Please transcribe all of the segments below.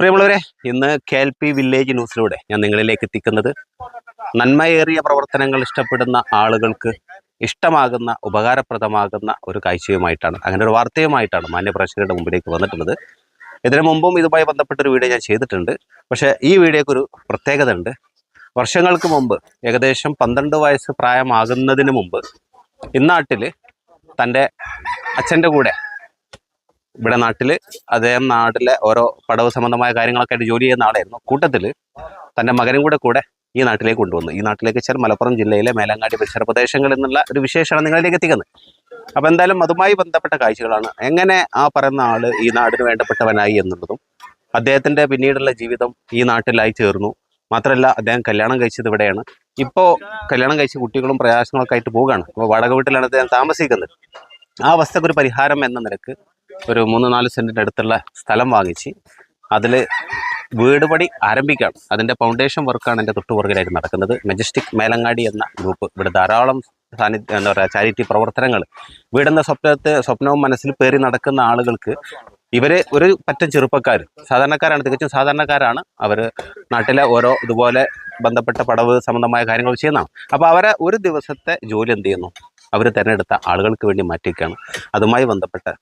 പ്രിയമുള്ളവരെ ഇന്ന് K L P village ന്യൂസിലൂടെ ഞാൻ നിങ്ങളിലേക്ക് എത്തിക്കുന്നത് നന്മയേറിയ പ്രവർത്തനങ്ങൾ ഇഷ്ടപ്പെടുന്ന ആളുകൾക്ക് ഇഷ്ടമാകുന്ന ഉപകാരപ്രദമാകുന്ന ഒരു കാഴ്ചയുമായിട്ടാണ് അങ്ങനെ ഒരു വാർത്തയുമായിട്ടാണ് മാന്യപ്രേക്ഷകരുടെ മുമ്പിലേക്ക് വന്നിട്ടുള്ളത്. ഇതിനു മുമ്പും ഇതുമായി ബന്ധപ്പെട്ടൊരു വീഡിയോ ഞാൻ ചെയ്തിട്ടുണ്ട്. പക്ഷേ ഈ വീഡിയോക്ക് ഒരു പ്രത്യേകത ഉണ്ട് വർഷങ്ങൾക്ക് മുമ്പ് ഏകദേശം പന്ത്രണ്ട് വയസ്സ് പ്രായമാകുന്നതിന് മുമ്പ് ഇന്നാട്ടിൽ തന്റെ അച്ഛന്റെ കൂടെ ഇവിടെ നാട്ടിൽ അദ്ദേഹം നാട്ടിലെ ഓരോ പടവ് സംബന്ധമായ കാര്യങ്ങളൊക്കെ ആയിട്ട് ജോലി ചെയ്യുന്ന ആളായിരുന്നു. കൂട്ടത്തിൽ തന്റെ മകനും കൂടെ കൂടെ ഈ നാട്ടിലേക്ക് കൊണ്ടുവന്നു. ഈ നാട്ടിലേക്ക് വെച്ചാൽ മലപ്പുറം ജില്ലയിലെ മേലങ്ങാടി പരിസര പ്രദേശങ്ങളിൽ നിന്നുള്ള ഒരു വിശേഷമാണ് നിങ്ങളിലേക്ക് എത്തിക്കുന്നത്. അപ്പോൾ എന്തായാലും അതുമായി ബന്ധപ്പെട്ട കാഴ്ചകളാണ് എങ്ങനെ ആ പറയുന്ന ആൾ ഈ നാടിന് വേണ്ടപ്പെട്ടവനായി എന്നുള്ളതും അദ്ദേഹത്തിന്റെ പിന്നീടുള്ള ജീവിതം ഈ നാട്ടിലായി ചേർന്നു. മാത്രമല്ല അദ്ദേഹം കല്യാണം കഴിച്ചത് ഇവിടെയാണ്. ഇപ്പോൾ കല്യാണം കഴിച്ച കുട്ടികളും പ്രയാസങ്ങളൊക്കെ ആയിട്ട് പോവുകയാണ്. അപ്പോൾ വാടക വീട്ടിലാണ് അദ്ദേഹം താമസിക്കുന്നത്. ആ അവസ്ഥക്കൊരു പരിഹാരം എന്ന നിലയ്ക്ക് ഒരു മൂന്ന് നാല് സെന്റിന്റെ അടുത്തുള്ള സ്ഥലം വാങ്ങിച്ച് അതിൽ വീട് പണി ആരംഭിക്കുകയാണ് അതിന്റെ ഫൗണ്ടേഷൻ വർക്കാണ് എന്റെ തൊട്ടുപുറകിലായിട്ട് നടക്കുന്നത്. മെജസ്റ്റിക് മേലങ്ങാടി എന്ന ഗ്രൂപ്പ് ഇവിടെ ധാരാളം സാന്നിധ്യം എന്താ പറയുക ചാരിറ്റി പ്രവർത്തനങ്ങൾ വീടെന്ന സ്വപ്നത്തെ സ്വപ്നവും മനസ്സിൽ പേറി നടക്കുന്ന ആളുകൾക്ക് ഇവരെ ഒരു പറ്റം ചെറുപ്പക്കാർ സാധാരണക്കാരാണ് തികച്ചും സാധാരണക്കാരാണ് അവർ നാട്ടിലെ ഓരോ ഇതുപോലെ ബന്ധപ്പെട്ട പടവ് സംബന്ധമായ കാര്യങ്ങൾ ചെയ്യുന്നതാണ് അപ്പോൾ അവരെ ഒരു ദിവസത്തെ ജോലി എന്ത് ചെയ്യുന്നു? അവർ തിരഞ്ഞെടുത്ത ആളുകൾക്ക് വേണ്ടി മാറ്റിവെക്കുകയാണ് അതുമായി ബന്ധപ്പെട്ട്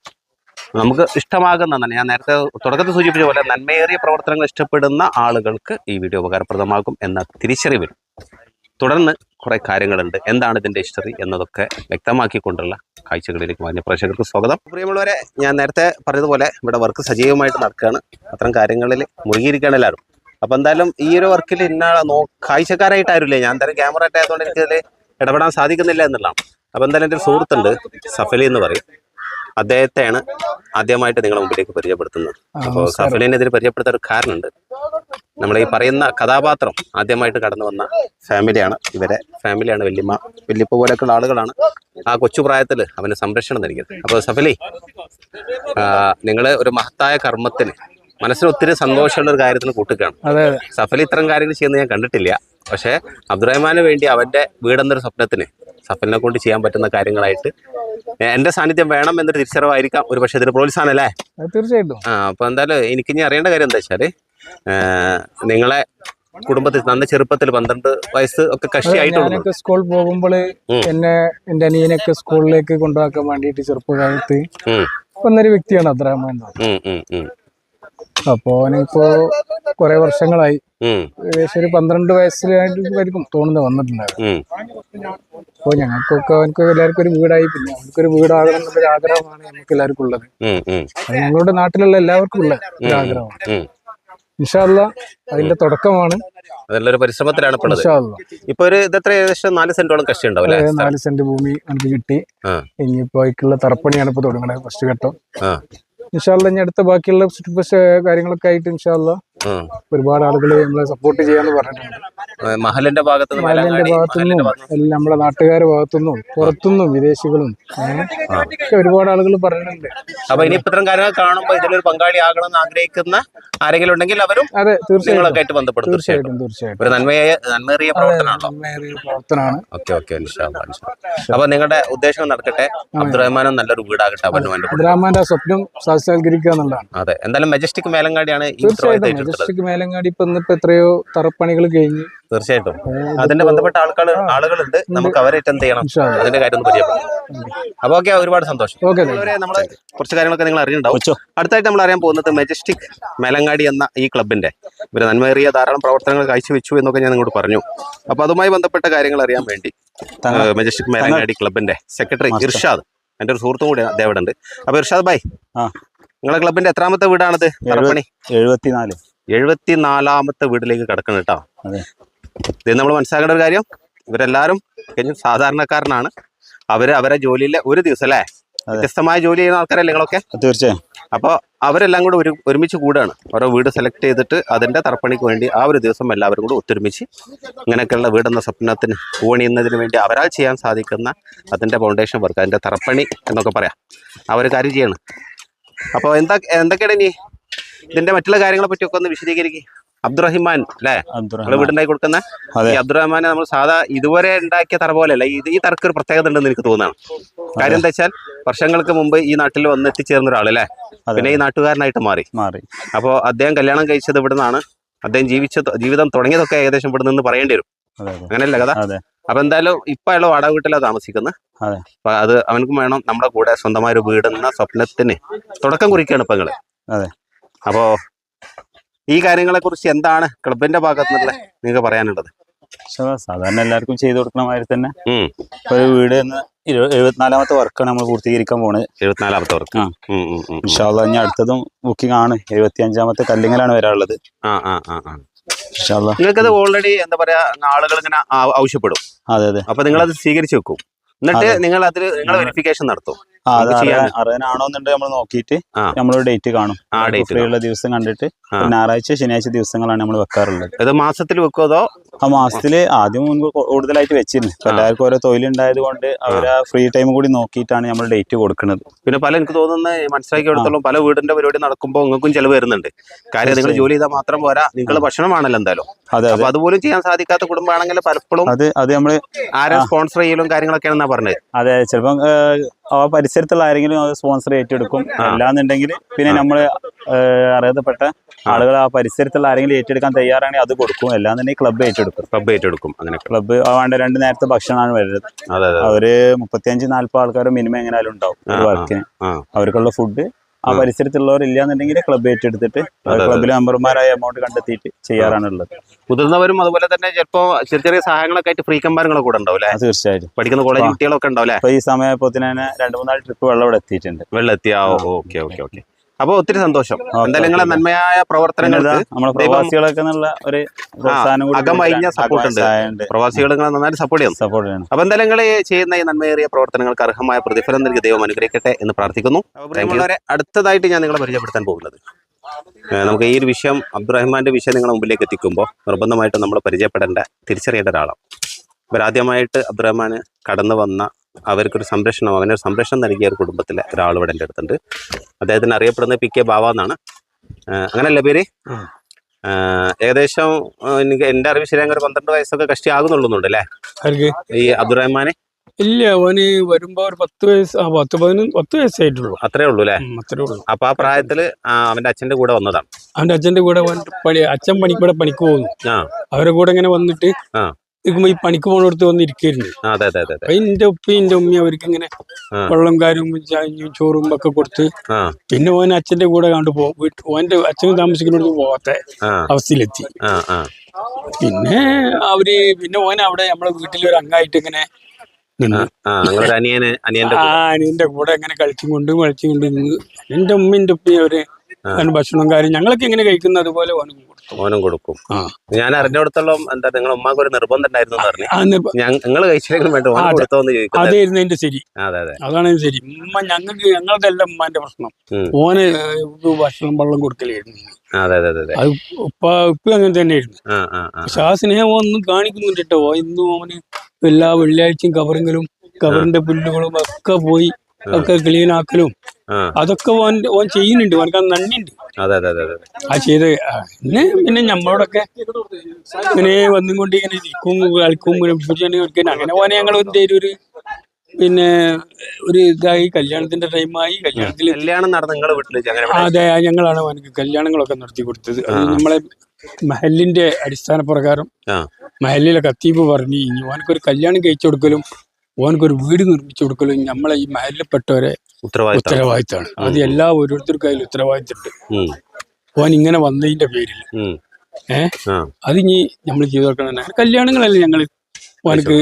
നമുക്ക് ഇഷ്ടമാകുന്ന ഞാൻ നേരത്തെ തുടക്കത്തിൽ സൂചിപ്പിച്ച പോലെ നന്മയേറിയ പ്രവർത്തനങ്ങൾ ഇഷ്ടപ്പെടുന്ന ആളുകൾക്ക് ഈ വീഡിയോ ഉപകാരപ്രദമാകും എന്ന തിരിച്ചറിവിൽ തുടർന്ന് കുറേ കാര്യങ്ങളുണ്ട്. എന്താണ് ഇതിന്റെ ഹിസ്റ്ററി എന്നതൊക്കെ വ്യക്തമാക്കിക്കൊണ്ടുള്ള കാഴ്ചകളിലേക്ക് മാന്യ പ്രേക്ഷകർക്ക് സ്വാഗതം. പ്രിയമുള്ളവരെ ഞാൻ നേരത്തെ പറഞ്ഞതുപോലെ ഇവിടെ വർക്ക് സജീവമായിട്ട് നടക്കുകയാണ്. അത്തരം കാര്യങ്ങളിൽ മുഴുകിയിരിക്കുകയാണ് എല്ലാവരും. അപ്പോൾ എന്തായാലും ഈ ഒരു വർക്കിൽ ഇന്ന നോ കാഴ്ചക്കാരായിട്ടായിരുന്നില്ലേ ഞാൻ എന്തായാലും ക്യാമറ ആയതുകൊണ്ട് എനിക്കതിൽ ഇടപെടാൻ സാധിക്കുന്നില്ല എന്നുള്ളതാണ്. അപ്പോൾ എന്തായാലും എന്റെ ഒരു സുഹൃത്തുണ്ട് സഫലി എന്ന് പറയും. അദ്ദേഹത്തെയാണ് ആദ്യമായിട്ട് നിങ്ങളുടെ മുമ്പിലേക്ക് പരിചയപ്പെടുത്തുന്നത്. അപ്പോൾ സഫലിനെതിരെ പരിചയപ്പെടുത്താൻ ഒരു കാരണമുണ്ട്. നമ്മൾ ഈ പറയുന്ന കഥാപാത്രം ആദ്യമായിട്ട് കടന്നു വന്ന ഫാമിലിയാണ്. ഇവരെ ഫാമിലിയാണ് വല്യമ്മ. വല്യപ്പ പോലെയൊക്കെയുള്ള ആളുകളാണ് ആ കൊച്ചു പ്രായത്തിൽ അവന് സംരക്ഷണം നൽകിയത്. അപ്പോൾ സഫലി നിങ്ങൾ ഒരു മഹത്തായ കർമ്മത്തിന് മനസ്സിന് ഒത്തിരി സന്തോഷമുള്ള ഒരു കാര്യത്തിന് കൂട്ടുകയാണ്. സഫലി ഇത്തരം കാര്യങ്ങൾ ചെയ്യുന്നത് ഞാൻ കണ്ടിട്ടില്ല. പക്ഷേ അബ്ദുറഹ്മാന് വേണ്ടി അവന്റെ വീടെന്നൊരു സ്വപ്നത്തിന് സഫലിനെ കൊണ്ട് ചെയ്യാൻ പറ്റുന്ന കാര്യങ്ങളായിട്ട് എന്റെ സാന്നിധ്യം വേണം എന്നൊരു തിരിച്ചറിവായിരിക്കാം. ഒരു പക്ഷേ ഇതിന് പ്രോത്സാഹനം അല്ലേ തീർച്ചയായിട്ടും. ആ അപ്പൊ എന്തായാലും എനിക്ക് ഇനി അറിയേണ്ട കാര്യം എന്താ വെച്ചാൽ നിങ്ങളെ കുടുംബത്തിൽ നന്ന ചെറുപ്പത്തിൽ പന്ത്രണ്ട് വയസ്സ് ഒക്കെ കക്ഷിയായിട്ടുള്ളൂ. സ്കൂൾ പോകുമ്പോൾ എന്നെ എന്റെ അനിയനൊക്കെ സ്കൂളിലേക്ക് കൊണ്ടുപോകാൻ വേണ്ടിയിട്ട് ചെറുപ്പകാലത്ത് വന്നൊരു വ്യക്തിയാണ് അബ്ദുറഹ്മാൻ ഉം, ഉം, ഉം, അപ്പോ അവനിപ്പോ കുറെ വർഷങ്ങളായി. ഏകദേശം ഒരു പന്ത്രണ്ട് വയസ്സിലായിട്ടായിരിക്കും തോന്നുന്നത് വന്നിട്ടുണ്ടായിരുന്നു അപ്പൊ അപ്പോൾ ഞങ്ങൾക്കൊക്കെ അവനക്ക് എല്ലാവർക്കും ഒരു വീടായി. പിന്നെ അവർക്കൊരു വീടാകണം എന്നൊരു ആഗ്രഹമാണ് നമുക്ക് എല്ലാവർക്കും ഉള്ളത്. അത് ഞങ്ങളുടെ നാട്ടിലുള്ള എല്ലാവർക്കും ഉള്ള ഒരു ആഗ്രഹമാണ്. ഇൻഷാല്ല അതിന്റെ തുടക്കമാണ്. അതെല്ലാം പരിശ്രമത്തിലാണ് ഇപ്പൊ ഒരു ഇതെത്ര ഏകദേശം നാല് സെന്റോളം കൃഷി നാല് സെന്റ് ഭൂമി നമുക്ക് കിട്ടി. ഇനിയിപ്പോ അതിക്കുള്ള തറപ്പണിയാണ് ഇപ്പൊ തുടങ്ങുന്നത് ഫസ്റ്റ് ഘട്ടം. ഇൻഷാല്ല ഇനി അടുത്ത ബാക്കിയുള്ള കാര്യങ്ങളൊക്കെ ആയിട്ട് ഇൻഷാല്ല ഒരുപാട് ആളുകൾ നമ്മളെ സപ്പോർട്ട് ചെയ്യാന്ന് പറഞ്ഞിട്ടുണ്ട്. മഹലിന്റെ ഭാഗത്ത് ഭാഗത്തുനിന്നും എല്ലാം നമ്മുടെ നാട്ടുകാരുടെ ഭാഗത്തുനിന്നും പുറത്തുനിന്നും വിദേശികളും ഒരുപാട് ആളുകൾ പറഞ്ഞിട്ടുണ്ട്. അപ്പൊ ഇനി ഇത്തരം കാര്യങ്ങൾ കാണുമ്പോ ഇതിലൊരു പങ്കാളി ആകണം എന്ന് ആഗ്രഹിക്കുന്ന ആരെങ്കിലും ഉണ്ടെങ്കിൽ അവരും അതെ തീർച്ചയായിട്ടും. ബന്ധപ്പെടും തീർച്ചയായിട്ടും തീർച്ചയായിട്ടും. ഒരു നന്മയായ നന്മേറിയ പ്രവർത്തനമാണോ പ്രവർത്തനമാണ്. ഓക്കെ ഓക്കെ അപ്പൊ നിങ്ങളുടെ ഉദ്ദേശം നടക്കട്ടെ? അബ്ദുറഹ്മാനും നല്ലൊരു വീടാകട്ടെ അബ്ദുറഹ്മാന്റെ സ്വപ്നം സാക്ഷാത്കരിക്കുക എന്നുള്ളതാണ്. അതെ എന്തായാലും മെജസ്റ്റിക് മേലങ്കാടിയാണ് ഈ ഉത്തരവാദിത്തം മെജസ്റ്റിക് മേലങ്ങാടി ഇപ്പൊ ഇന്നിപ്പോ എത്രയോ തറപ്പണികൾ കഴിഞ്ഞു. തീർച്ചയായിട്ടും. അതിന്റെ ബന്ധപ്പെട്ട ആൾക്കാർ ആളുകളുണ്ട്. നമുക്ക് അവരെ എന്ത് ചെയ്യണം. അതിന്റെ കാര്യം ഒന്ന് പരിചയപ്പെടാം. അപ്പൊ ഓക്കെ ഒരുപാട് സന്തോഷം. നമ്മൾ കുറച്ച് കാര്യങ്ങളൊക്കെ നിങ്ങൾ അറിയണ്ടാവും അടുത്തായിട്ട് നമ്മൾ അറിയാൻ പോകുന്നത് മെജസ്റ്റിക് മേലങ്ങാടി എന്ന ഈ ക്ലബിന്റെ ഇവർ നന്മയേറിയ ധാരാളം പ്രവർത്തനങ്ങൾ കാഴ്ചവെച്ചു എന്നൊക്കെ ഞാൻ നിങ്ങളോട് പറഞ്ഞു. അപ്പൊ അതുമായി ബന്ധപ്പെട്ട കാര്യങ്ങൾ അറിയാൻ വേണ്ടി മെജസ്റ്റിക് മേലങ്ങാടി ക്ലബിന്റെ സെക്രട്ടറി ഇർഷാദ്. എന്റെ ഒരു സുഹൃത്തും കൂടി അദ്ദേഹം ഉണ്ട് അപ്പൊ ഇർഷാദ് ഭായ് ആ. നിങ്ങളെ ക്ലബിന്റെ എത്രാമത്തെ വീടാണത്? തറപ്പണി? എഴുപത്തിനാല്. എഴുപത്തിനാലാമത്തെ വീട്ടിലേക്ക് കിടക്കണം കേട്ടോ. ഇത് നമ്മൾ മനസ്സിലാക്കേണ്ട ഒരു കാര്യം ഇവരെല്ലാരും കഴിഞ്ഞ സാധാരണക്കാരനാണ്. അവർ അവരെ ജോലിയിലെ ഒരു ദിവസം അല്ലേ. വ്യത്യസ്തമായ ജോലി ചെയ്യുന്ന ആൾക്കാരല്ലേ നിങ്ങളൊക്കെ? തീർച്ചയായും. അപ്പോൾ അവരെല്ലാം കൂടെ ഒരു ഒരുമിച്ച് കൂടാണ്. ഓരോ വീട് സെലക്ട് ചെയ്തിട്ട് അതിന്റെ തറപ്പണിക്ക് വേണ്ടി ആ ഒരു ദിവസം എല്ലാവരും കൂടെ ഒത്തൊരുമിച്ച് ഇങ്ങനെയൊക്കെയുള്ള വീടെന്ന സ്വപ്നത്തിന് പൂണിയുന്നതിന് വേണ്ടി അവരാൽ ചെയ്യാൻ സാധിക്കുന്ന അതിന്റെ ഫൗണ്ടേഷൻ വർക്ക് അതിന്റെ തറപ്പണി എന്നൊക്കെ പറയാം. ആ ഒരു കാര്യം ചെയ്യണം. അപ്പോൾ എന്താ എന്തൊക്കെയാണ് ഇനി? ഇതിന്റെ മറ്റുള്ള കാര്യങ്ങളെ പറ്റിയൊക്കെ ഒന്ന് വിശദീകരിക്കുക അബ്ദുറഹിമാൻ അല്ലേ? നമ്മൾ വീടുണ്ടാക്കി കൊടുക്കുന്ന. ഈ അബ്ദുറഹ്മാനെ നമ്മൾ സാധാ ഇതുവരെ ഉണ്ടാക്കിയ തറ പോലെയല്ല ഇത് ഈ തറക്ക് ഒരു പ്രത്യേകത ഉണ്ടെന്ന് എനിക്ക് തോന്നുന്നു കാര്യം എന്താ വെച്ചാൽ വർഷങ്ങൾക്ക് മുമ്പ് ഈ നാട്ടിൽ വന്ന് എത്തിച്ചേർന്ന ഒരാളല്ലേ. പിന്നെ ഈ നാട്ടുകാരനായിട്ട് മാറി. മാറി. അപ്പോൾ അദ്ദേഹം കല്യാണം കഴിച്ചത് ഇവിടെ നിന്നാണ് അദ്ദേഹം ജീവിച്ച ജീവിതം തുടങ്ങിയതൊക്കെ ഏകദേശം ഇവിടെ നിന്ന് പറയേണ്ടി വരും. അങ്ങനെയല്ല കഥ? അപ്പൊ എന്തായാലും ഇപ്പൊ അയാൾ വാടക വീട്ടിലാണ് താമസിക്കുന്നത്. അപ്പൊ അത് അവനക്കും വേണം നമ്മുടെ കൂടെ സ്വന്തമായ ഒരു വീടെന്ന സ്വപ്നത്തിന് തുടക്കം കുറിക്കുകയാണ് ഇപ്പൊ നിങ്ങൾ അതെ. അപ്പോ ഈ കാര്യങ്ങളെ കുറിച്ച് എന്താണ് ക്ലബിന്റെ ഭാഗത്ത് നിന്നുള്ള നിങ്ങൾക്ക് പറയാനുള്ളത്? സാധാരണ എല്ലാവർക്കും ചെയ്തു കൊടുക്കണ മാതിരി തന്നെ. ഒരു വീട് എന്ന് എഴുപത്തിനാലാമത്തെ വർക്കാണ് നമ്മൾ പൂർത്തീകരിക്കാൻ പോണത്. എഴുപത്തിനാലാമത്തെ വർക്ക്. ഇൻഷാല്ല ഇനി അടുത്തതും ബുക്കിംഗ് ആണ്. എഴുപത്തി അഞ്ചാമത്തെ കല്ലിങ്ങലാണ് വരാനുള്ളത്. നിങ്ങൾക്കത് ഓൾറെഡി എന്താ പറയാ ആളുകൾ ഇങ്ങനെ ആവശ്യപ്പെടും. അതെ അതെ. അപ്പൊ നിങ്ങളത് അത് സ്വീകരിച്ചു വെക്കും. എന്നിട്ട് നിങ്ങൾ അതിൽ നിങ്ങൾ വെരിഫിക്കേഷൻ നടത്തും. അറിയാനാണോന്നുണ്ട് നമ്മൾ നോക്കിയിട്ട് നമ്മൾ നമ്മളൊരു ഡേറ്റ് കാണും. ആ ഡേറ്റ് ദിവസം കണ്ടിട്ട്. ഞായറാഴ്ച ശനിയാഴ്ച ദിവസങ്ങളാണ് നമ്മൾ വെക്കാറുള്ളത്. ഇത് മാസത്തിൽ വെക്കുമോ അതോ? ആ മാസത്തിൽ ആദ്യം മുൻപ് കൂടുതലായിട്ട് വെച്ചിരുന്നു. എല്ലാവർക്കും ഓരോ തൊഴിലുണ്ടായത് കൊണ്ട് അവർ ഫ്രീ ടൈം കൂടി നോക്കിയിട്ടാണ് നമ്മൾ ഡേറ്റ് കൊടുക്കുന്നത്. പിന്നെ പല എനിക്ക് തോന്നുന്നത് മനസ്സിലാക്കി മനസ്സിലാക്കിയെടുത്തോളം പല വീടിന്റെ പരിപാടി നടക്കുമ്പോൾ നിങ്ങൾക്കും ചെലവ് വരുന്നുണ്ട്. കാര്യം നിങ്ങൾ ജോലി ചെയ്താൽ മാത്രം പോരാ നിങ്ങൾ ഭക്ഷണമാണല്ലോ എന്തായാലും. അതെ അതുപോലും ചെയ്യാൻ സാധിക്കാത്ത കുടുംബമാണെങ്കിൽ പലപ്പോഴും അത് അത് നമ്മൾ ആരും. സ്പോൺസർ ചെയ്യലും കാര്യങ്ങളൊക്കെയാണെന്നാ പറഞ്ഞത് അതെ ചിലപ്പം ആ പരിസരത്തുള്ള ആരെങ്കിലും അത് സ്പോൺസർ ഏറ്റെടുക്കും. അല്ലാന്നുണ്ടെങ്കിൽ പിന്നെ നമ്മൾ അറിയപ്പെട്ട ആളുകൾ ആ പരിസരത്തുള്ള ആരെങ്കിലും ഏറ്റെടുക്കാൻ തയ്യാറാണെങ്കിൽ അത് കൊടുക്കും. അല്ലാന്നുണ്ടെങ്കിൽ ക്ലബ്ബ് ഏറ്റെടുക്കും. ക്ലബ് ഏറ്റെടുക്കും അങ്ങനെ. ക്ലബ്ബ് വേണ്ട രണ്ട് നേരത്തെ ഭക്ഷണമാണ് വരുന്നത്. അവർ മുപ്പത്തിയഞ്ച് നാല്പത് ആൾക്കാർ മിനിമം എങ്ങനെയാലും ഉണ്ടാവും. വർക്കിന് അവർക്കുള്ള ഫുഡ് ആ പരിസരത്തുള്ളവർ പരിസരത്തുള്ളവർ ഇല്ലാന്നുണ്ടെങ്കിൽ ക്ലബ് ഏറ്റെടുത്തിട്ട് ക്ലബിലെ മെമ്പർമാരായ എമൗണ്ട് കണ്ടെത്തിയിട്ട് ചെയ്യാറാണുള്ളത്. മുതിർന്നവരും അതുപോലെ തന്നെ ചിലപ്പോ ചെറിയ ചെറിയ സഹായങ്ങളൊക്കെ ആയിട്ട് ഫ്രീ കമ്പാരങ്ങളെ കൂടെ ഉണ്ടാവില്ലേ തീർച്ചയായിട്ടും. പഠിക്കുന്ന കോളേജ് കുട്ടികളൊക്കെ ഉണ്ടാവില്ലേ അപ്പൊ ഈ സമയപ്പോ തന്നെ രണ്ട് മൂന്നാൽ ട്രിപ്പ് വെള്ളം ഇവിടെ എത്തിയിട്ടുണ്ട് വെള്ളം എത്തിയാ. Okay okay okay. അപ്പൊ ഒത്തിരി സന്തോഷം. എന്തായാലും നിങ്ങളെ നന്മയായ പ്രവർത്തനങ്ങൾ പ്രവർത്തനങ്ങൾക്ക് പ്രവാസികളൊക്കെ ഒരു ഉണ്ട്. പ്രവാസികൾ നിങ്ങൾ നന്നായിട്ട് സപ്പോർട്ട് ചെയ്യും സപ്പോർട്ട് ചെയ്യണം. അപ്പൊ എന്തായാലും നിങ്ങൾ ചെയ്യുന്ന ഈ നന്മയേറിയ പ്രവർത്തനങ്ങൾക്ക് അർഹമായ പ്രതിഫലം നൽകി ദൈവം അനുഗ്രഹിക്കട്ടെ എന്ന് പ്രാർത്ഥിക്കുന്നു. അടുത്തതായിട്ട് ഞാൻ നിങ്ങളെ പരിചയപ്പെടുത്താൻ പോകുന്നത്. നമുക്ക് ഈ ഒരു വിഷയം അബ്ദുറഹ്മാന്റെ വിഷയം നിങ്ങളുടെ മുമ്പിലേക്ക് എത്തിക്കുമ്പോൾ നിർബന്ധമായിട്ടും നമ്മൾ പരിചയപ്പെടേണ്ട തിരിച്ചറിയേണ്ട ഒരാളാണ്. ഇവരാദ്യമായിട്ട് അബ്ദുറഹ്മാന് കടന്നു വന്ന അവർക്കൊരു സംരക്ഷണം അവനൊരു സംരക്ഷണം നൽകിയ ഒരു കുടുംബത്തിലെ ഒരാൾ ഇവിടെ എന്റെ അടുത്തുണ്ട്. അദ്ദേഹത്തിന് അറിയപ്പെടുന്നത് പി കെ ബാവ എന്നാണ്. അങ്ങനല്ല പേര്? ഏകദേശം എനിക്ക് എന്റെ അറിവ് ശരിയാങ്ക ഒരു പന്ത്രണ്ട് വയസ്സൊക്കെ കഷ്ടി ആകുന്നുള്ളുന്നുണ്ട് അല്ലേ? ഈ അബ്ദുറഹ്മാനെ? ഇല്ല ഓന് വരുമ്പോ ഒരു പത്ത് വയസ്സ് പത്ത് പതിനൊന്ന് പത്ത് വയസ്സായിട്ടുള്ളൂ. അത്രേ ഉള്ളൂ അല്ലേ? അത്രേ ഉള്ളൂ. അപ്പൊ ആ പ്രായത്തിൽ അവന്റെ അച്ഛന്റെ കൂടെ വന്നതാണ്. അവന്റെ അച്ഛന്റെ കൂടെ പണി അച്ഛൻ പണിക്കൂടെ പണിക്ക് പോകുന്നു. അവരുടെ അവരെ കൂടെ ഇങ്ങനെ വന്നിട്ട്. നിൽക്കുമ്പോ ഈ പണിക്ക് പോണടുത്ത് വന്ന് ഇരിക്കുന്നു അതെ അതെ അതെ അപ്പൊ എന്റെ ഉപ്പയും എന്റെ ഉമ്മയും അവർക്ക് ഇങ്ങനെ വെള്ളം കാര്യവും ചായയും ചോറും ഒക്കെ കൊടുത്ത് പിന്നെ ഓൻ അച്ഛന്റെ കൂടെ കണ്ടു പോകും ഓന്റെ അച്ഛൻ താമസിക്കുന്നിടത്ത് പോവാത്ത അവസ്ഥയിലെത്തി. പിന്നെ അവർ പിന്നെ ഓൻ അവിടെ നമ്മളെ വീട്ടിലൊരു അംഗമായിട്ട് ഇങ്ങനെ അനിയന്റെ കൂടെ. ഇങ്ങനെ കളിച്ചും കൊണ്ട് കളിച്ചും കൊണ്ട് നിന്ന്. എന്റെ ഉമ്മയും ഉപ്പയും അവർ ആ. അവന് ഭക്ഷണം കാര്യം ഞങ്ങൾക്ക് എങ്ങനെ കഴിക്കുന്ന അതുപോലെ ഓനും കൊടുക്കും ഓനും കൊടുക്കും. ഞാൻ അറിഞ്ഞിടത്തോളം എന്താ നിങ്ങളെ ഉമ്മാക്ക് ഒരു നിർബന്ധം ഉണ്ടായിരുന്നു നിങ്ങൾ കഴിച്ചില്ലെങ്കിലും വേണ്ട കൊടുത്തോന്ന് ചോദിക്കുന്നത്. അതായിരുന്നു എന്റെ ശരി അതെ അതെ. അതാണ് ശരി. ഉമ്മ ഞങ്ങൾക്ക് ഞങ്ങൾക്കല്ല ഉമ്മാന്റെ പ്രശ്നം. ഓന് ഭക്ഷണം വെള്ളം കൊടുക്കലായിരുന്നു അതെ ഉപ്പ ഉപ്പ അങ്ങനെ തന്നെയായിരുന്നു. പക്ഷെ ആ സ്നേഹം ഒന്നും കാണിക്കുന്നുണ്ട് കേട്ടോ ഇന്നും അവന് എല്ലാ വെള്ളിയാഴ്ചയും കവറിങ്ങലും കവറിന്റെ പുല്ലുകളും ഒക്കെ പോയി ഒക്കെ ക്ലീൻ ആക്കലും. അതൊക്കെ ഓൻ ഓൻ ചെയ്യുന്നുണ്ട്. ഓനക്ക് നന്ദിയുണ്ട്. അതെ ആ ചെയ്ത് പിന്നെ പിന്നെ നമ്മളോടൊക്കെ ഇങ്ങനെ വന്നും കൊണ്ട് ഇങ്ങനെ ഇരിക്കും കളിക്കും അങ്ങനെ ഓനെ ഞങ്ങൾ എന്തേലും ഒരു പിന്നെ ഒരു ഇതായി. കല്യാണത്തിന്റെ ടൈമായി കല്യാണത്തിൽ കല്യാണം നടന്ന് വീട്ടിൽ അങ്ങനെ അതെ ഞങ്ങളാണ് അവനക്ക് കല്യാണങ്ങളൊക്കെ നടത്തി കൊടുത്തത്. അത്. നമ്മളെ മഹലിന്റെ അടിസ്ഥാന പ്രകാരം ആ. മഹലിലെ കത്തീബ് പറഞ്ഞു ഇനി ഓനക്കൊരു കല്യാണം കഴിച്ചു കൊടുക്കലും ഓനക്കൊരു വീട് നിർമ്മിച്ചു കൊടുക്കലും നമ്മളെ ഈ മഹലിൽപ്പെട്ടവരെ ഉത്തരവാദിത്തം ഉത്തരവാദിത്തമാണ് അത് എല്ലാ ഓരോരുത്തർക്കും അതിൽ ഉത്തരവാദിത്തമുണ്ട്. ഓൻ ഇങ്ങനെ വന്നതിന്റെ പേരിൽ ഏഹ് അത് ഇനി നമ്മൾ ചെയ്തു കൊടുക്കണം കല്യാണങ്ങളല്ലേ ഞങ്ങൾ ഓനക്ക്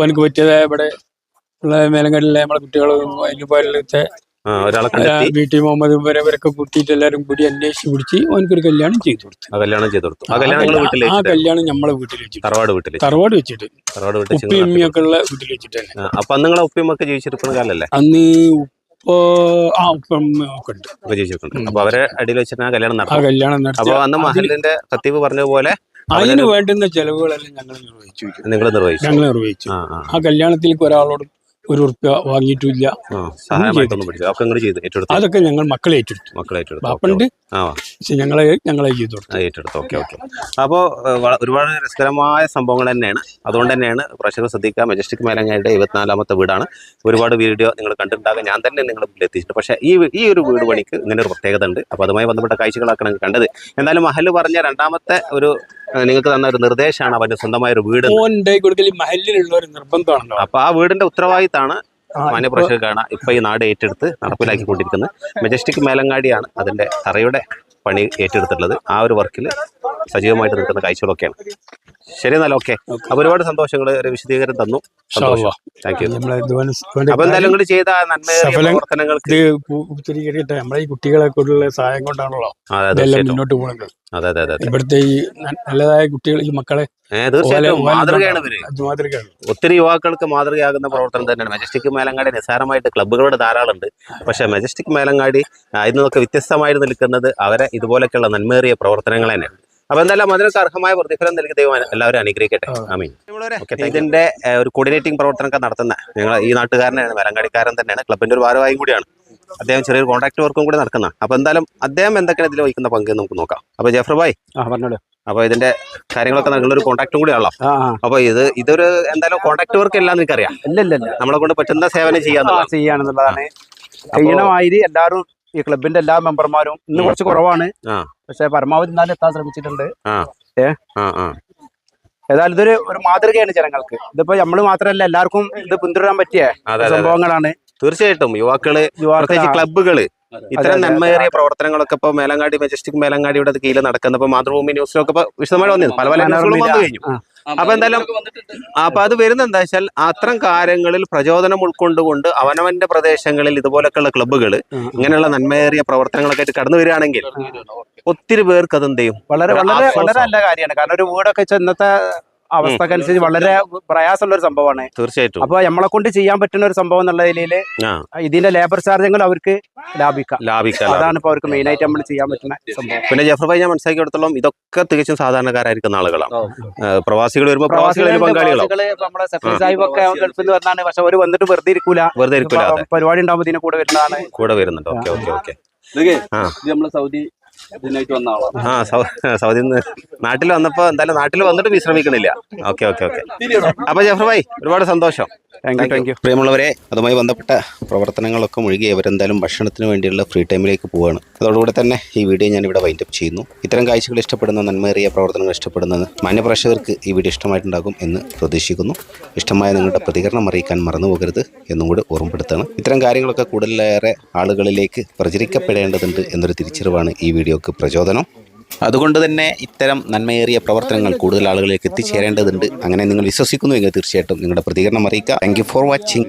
ഓനക്ക് പറ്റിയതായ ഇവിടെ ഉള്ള മേലങ്കടിലെ നമ്മളെ കുട്ടികളും അതിന് ആ വി ടി മുഹമ്മദ് വരെ ഇവരൊക്കെ കൂട്ടിയിട്ട് എല്ലാവരും കൂടി അന്വേഷിച്ച് പിടിച്ച് ഓനക്കൊരു കല്യാണം ചെയ്തു കൊടുത്തു. ആ കല്യാണം ചെയ്തു കൊടുത്തു. ആ കല്യാണം ആ കല്യാണം നമ്മളെ വീട്ടിൽ വെച്ചിട്ട് തറവാട് വീട്ടിൽ. തറവാട് വെച്ചിട്ട്. തറവാട് വീട്ടിൽ ഉമ്മയൊക്കെ ഉള്ള വീട്ടിൽ വെച്ചിട്ട് തന്നെ അപ്പൊ അന്ന് നിങ്ങളെ ഉപ്പയുമൊക്കെ ജീവിച്ചിരിക്കുന്ന കാലല്ലേ? അന്ന് ഉപ്പ ഉപ്പം അപ്പൊ അവരെ അടിയിൽ വെച്ചിട്ട് ആ കല്യാണം കല്യാണം അപ്പൊ നടത്തി അന്ന് മഹലിന്റെ കത്തീബ് പറഞ്ഞ പോലെ അതിന് വേണ്ടുന്ന ചെലവുകളെല്ലാം ഞങ്ങൾ നിർവഹിച്ചു. നിങ്ങൾ നിർവഹിച്ചു. ഞങ്ങൾ നിർവഹിച്ചു. ആ കല്യാണത്തിലേക്ക് ഒരാളോടും ഒരു ഉറുപ്പ്യ വാങ്ങിയിട്ടില്ല അതൊക്കെ ഞങ്ങൾ മക്കളെ ഏറ്റെടുത്തു. മക്കളെ ഏറ്റെടുത്തു. അപ്പണ്ട് ബാപ്പണ്ട് പക്ഷെ ഞങ്ങളെ ഞങ്ങളെ ഏറ്റെടുത്തു. Okay okay. അപ്പോൾ ഒരുപാട് രസകരമായ സംഭവങ്ങൾ തന്നെയാണ്. അതുകൊണ്ട് തന്നെയാണ് പ്രേക്ഷകർ ശ്രദ്ധിക്കുക. മെജസ്റ്റിക് മേലങ്ങയുടെ ഇരുപത്തിനാലാമത്തെ വീടാണ്. ഒരുപാട് വീഡിയോ നിങ്ങൾ കണ്ടിട്ടുണ്ടാകും. ഞാൻ തന്നെ നിങ്ങൾ എത്തിച്ചിട്ടുണ്ട് പക്ഷേ ഈ ഈ ഒരു വീട് പണിക്ക് ഇങ്ങനെ ഒരു പ്രത്യേകത ഉണ്ട്. അപ്പോൾ അതുമായി ബന്ധപ്പെട്ട കാഴ്ചകളാക്കണം കണ്ടത്. എന്തായാലും മഹൽ പറഞ്ഞ രണ്ടാമത്തെ ഒരു നിങ്ങൾക്ക് തന്ന ഒരു നിർദ്ദേശമാണ് അവന്റെ സ്വന്തമായ ഒരു വീട് കൊടുക്കൽ മഹലിലുള്ള ഒരു നിർബന്ധമാണല്ലോ. അപ്പൊ ആ വീടിന്റെ ഉത്തരവാദിത്തമാണ് ആ, മാന്യ പ്രേക്ഷകർ കാണാം ഇപ്പൊ ഈ നാട് ഏറ്റെടുത്ത് നടപ്പിലാക്കിക്കൊണ്ടിരിക്കുന്നത് മെജസ്റ്റിക് മേലങ്ങാടിയാണ് അതിന്റെ തറയുടെ പണി ഏറ്റെടുത്തിട്ടുള്ളത്. ആ ഒരു വർക്കിൽ സജീവമായിട്ട് നിൽക്കുന്ന കാഴ്ചകളൊക്കെയാണ്. ശരി എന്നാൽ ഓക്കെ അപ്പൊ ഒരുപാട് സന്തോഷങ്ങൾ ഒരു വിശദീകരണം തന്നു. താങ്ക് യു അപ്പൊ എന്തായാലും ചെയ്ത നമ്മളെ ഈ കുട്ടികളെ കൊണ്ടുള്ള സഹായം കൊണ്ടാണല്ലോ അതെ അതെ മുന്നോട്ട് പോകുന്നത് അതെ അതെ അതെ അതെ. ഇവിടുത്തെ ഈ നല്ലതായ കുട്ടികൾ ഈ മക്കളെ തീർച്ചയായിട്ടും. മാതൃകയാണ് ഇവർ. മാതൃകയാണ്. ഒത്തിരി യുവാക്കൾക്ക് മാതൃകയാകുന്ന പ്രവർത്തനം തന്നെയാണ്. മെജസ്റ്റിക് മേലങ്ങാടി നിസ്സാരമായിട്ട് ക്ലബ്ബുകളുടെ ധാരാളം ഉണ്ട് പക്ഷെ മെജസ്റ്റിക് മേലങ്ങാടി ഇതിൽ നിന്നൊക്കെ വ്യത്യസ്തമായിട്ട് നിൽക്കുന്നത് അവരെ ഇതുപോലെയൊക്കെയുള്ള നന്മേറിയ പ്രവർത്തനങ്ങൾ തന്നെയാണ്. അപ്പൊ എന്തായാലും അതിനൊക്കെ അർഹമായ പ്രതിഫലം നൽകി ദൈവം എല്ലാവരും അനുഗ്രഹിക്കട്ടെ. ആമീൻ. ഇതിന്റെ ഒരു കോർഡിനേറ്റിംഗ് പ്രവർത്തനമൊക്കെ നടത്തുന്ന ഞങ്ങൾ ഈ നാട്ടുകാരനാണ് മേലങ്ങാടിക്കാരൻ തന്നെയാണ് ക്ലബിന്റെ ഒരു ഭാരവാഹിയും കൂടിയാണ്. അദ്ദേഹം ചെറിയൊരു കോൺട്രാക്ട് വർക്കും കൂടി നടക്കുന്ന. അപ്പൊ എന്തായാലും അദ്ദേഹം എന്തൊക്കെയാണ് ഇതിൽ വഹിക്കുന്ന പങ്ക് നമുക്ക് നോക്കാം. അപ്പൊ ജഫർ ആ പറഞ്ഞോളൂ. അപ്പൊ ഇതിന്റെ കാര്യങ്ങളൊക്കെ നിങ്ങളൊരു ഒരു കൂടി ആണല്ലോ അപ്പൊ ഇത് ഇതൊരു എന്തായാലും കോൺടാക്ട് വർക്ക് എനിക്കറിയാം. ഇല്ല ഇല്ല നമ്മളെ കൊണ്ട് പറ്റുന്ന സേവനം ചെയ്യാൻ ചെയ്യാണെന്നുള്ളതാണ് കഴിയണമാതിരി എല്ലാവരും ഈ ക്ലബിന്റെ എല്ലാ മെമ്പർമാരും ഇന്ന് കുറച്ച് കുറവാണ്. പക്ഷെ പരമാവധി എന്നാലും എത്താൻ ശ്രമിച്ചിട്ടുണ്ട്. ഏ? ഏതായാലും ഇതൊരു ഒരു മാതൃകയാണ് ജനങ്ങൾക്ക്. ഇതിപ്പോ നമ്മൾ മാത്രമല്ല എല്ലാവർക്കും ഇത് പിന്തുടരാൻ പറ്റിയ സംഭവങ്ങളാണ്. തീർച്ചയായിട്ടും യുവാക്കൾ പ്രത്യേകിച്ച് ക്ലബ്ബുകൾ. ഇത്തരം നന്മയേറിയ പ്രവർത്തനങ്ങളൊക്കെ ഇപ്പൊ മേലങ്ങാടി മെജസ്റ്റിക് മേലങ്ങാടിയുടെ കീഴിൽ നടക്കുന്ന ഇപ്പൊ മാതൃഭൂമി ന്യൂസിലൊക്കെ വിശദമായി വന്നിരുന്നു. പല പല ന്യൂസുകളും വന്നു കഴിഞ്ഞു. അപ്പൊ എന്തായാലും അപ്പൊ അത് വരുന്ന എന്താ വെച്ചാൽ അത്തരം കാര്യങ്ങളിൽ പ്രചോദനം ഉൾക്കൊണ്ടുകൊണ്ട് അവനവന്റെ പ്രദേശങ്ങളിൽ ഇതുപോലൊക്കെയുള്ള ക്ലബ്ബുകൾ ഇങ്ങനെയുള്ള നന്മയേറിയ പ്രവർത്തനങ്ങളൊക്കെ ആയിട്ട് കടന്നു വരികയാണെങ്കിൽ ഒത്തിരി പേർക്ക് അത് എന്ത് ചെയ്യും? വളരെ വളരെ. വളരെ നല്ല കാര്യമാണ്. കാരണം ഒരു വീടൊക്കെ ഇന്നത്തെ അവസ്ഥക്കനുസരിച്ച് വളരെ പ്രയാസമുള്ള ഒരു സംഭവമാണ്. തീർച്ചയായിട്ടും. അപ്പൊ നമ്മളെ കൊണ്ട് ചെയ്യാൻ പറ്റുന്ന ഒരു സംഭവം എന്നുള്ള നിലയിൽ ഇതിന്റെ ലേബർ ചാർജുകൾ അവർക്ക് ലാഭിക്കാം. ലാഭിക്കാം അതാണ് ഇപ്പൊ അവർക്ക് മെയിൻ ആയിട്ട് നമ്മൾ ചെയ്യാൻ പറ്റുന്ന സംഭവം. പിന്നെ ജഫർ ഭായി ഞാൻ മനസ്സിലാക്കിയെടുത്തോളം ഇതൊക്കെ തികച്ചും സാധാരണക്കാരായിരിക്കുന്ന ആളുകളാണ്. പ്രവാസികൾ വരുമ്പോൾ ഇപ്പൊ നമ്മളെ സാഹിബ് ഒക്കെ ഗൾഫിൽ നിന്ന് വന്നാണ്. പക്ഷെ അവർ വന്നിട്ട് വെറുതെ ഇരിക്കൂല. വെറുതെ ഇരിക്കൂല പരിപാടി ഉണ്ടാകുമ്പോൾ ഇതിനെ കൂടെ വരുന്നതാണ്. കൂടെ വരുന്നുണ്ട്. Okay okay okay. നമ്മളെ സൗദി ആ സൗദി നാട്ടിൽ വന്നപ്പോ എന്തായാലും നാട്ടിൽ വന്നിട്ട് വിശ്രമിക്കണില്ല ഓക്കെ ഓക്കെ ഓക്കെ. അപ്പൊ ജഫർ ഭായി ഒരുപാട് സന്തോഷം. താങ്ക് യു താങ്ക് യു പ്രിയമുള്ളവരെ അതുമായി ബന്ധപ്പെട്ട പ്രവർത്തനങ്ങളൊക്കെ മുഴുകി അവരെന്തായാലും ഭക്ഷണത്തിന് വേണ്ടിയുള്ള ഫ്രീ ടൈമിലേക്ക് പോവുകയാണ് അതോടുകൂടെ തന്നെ ഈ വീഡിയോ ഞാൻ ഇവിടെ വൈൻഡപ്പ് ചെയ്യുന്നു. ഇത്തരം കാഴ്ചകൾ ഇഷ്ടപ്പെടുന്ന നന്മയേറിയ പ്രവർത്തനങ്ങൾ ഇഷ്ടപ്പെടുന്നത് മാന്യപ്രേക്ഷകർക്ക് ഈ വീഡിയോ ഇഷ്ടമായിട്ടുണ്ടാകും എന്ന് പ്രതീക്ഷിക്കുന്നു. ഇഷ്ടമായ നിങ്ങളുടെ പ്രതികരണം അറിയിക്കാൻ മറന്നുപോകരുത് എന്നും കൂടി ഓർമ്മപ്പെടുത്താണ് ഇത്തരം കാര്യങ്ങളൊക്കെ കൂടുതലേറെ ആളുകളിലേക്ക് പ്രചരിക്കപ്പെടേണ്ടതുണ്ട് എന്നൊരു തിരിച്ചറിവാണ് ഈ വീഡിയോക്ക് പ്രചോദനം. അതുകൊണ്ട് തന്നെ ഇത്തരം നന്മയേറിയ പ്രവർത്തനങ്ങൾ കൂടുതൽ ആളുകളിലേക്ക് എത്തിച്ചേരേണ്ടതുണ്ട്. അങ്ങനെ നിങ്ങൾ വിശ്വസിക്കുന്നുവെങ്കിൽ തീർച്ചയായിട്ടും നിങ്ങളുടെ പ്രതികരണം അറിയിക്കുക. Thank for watching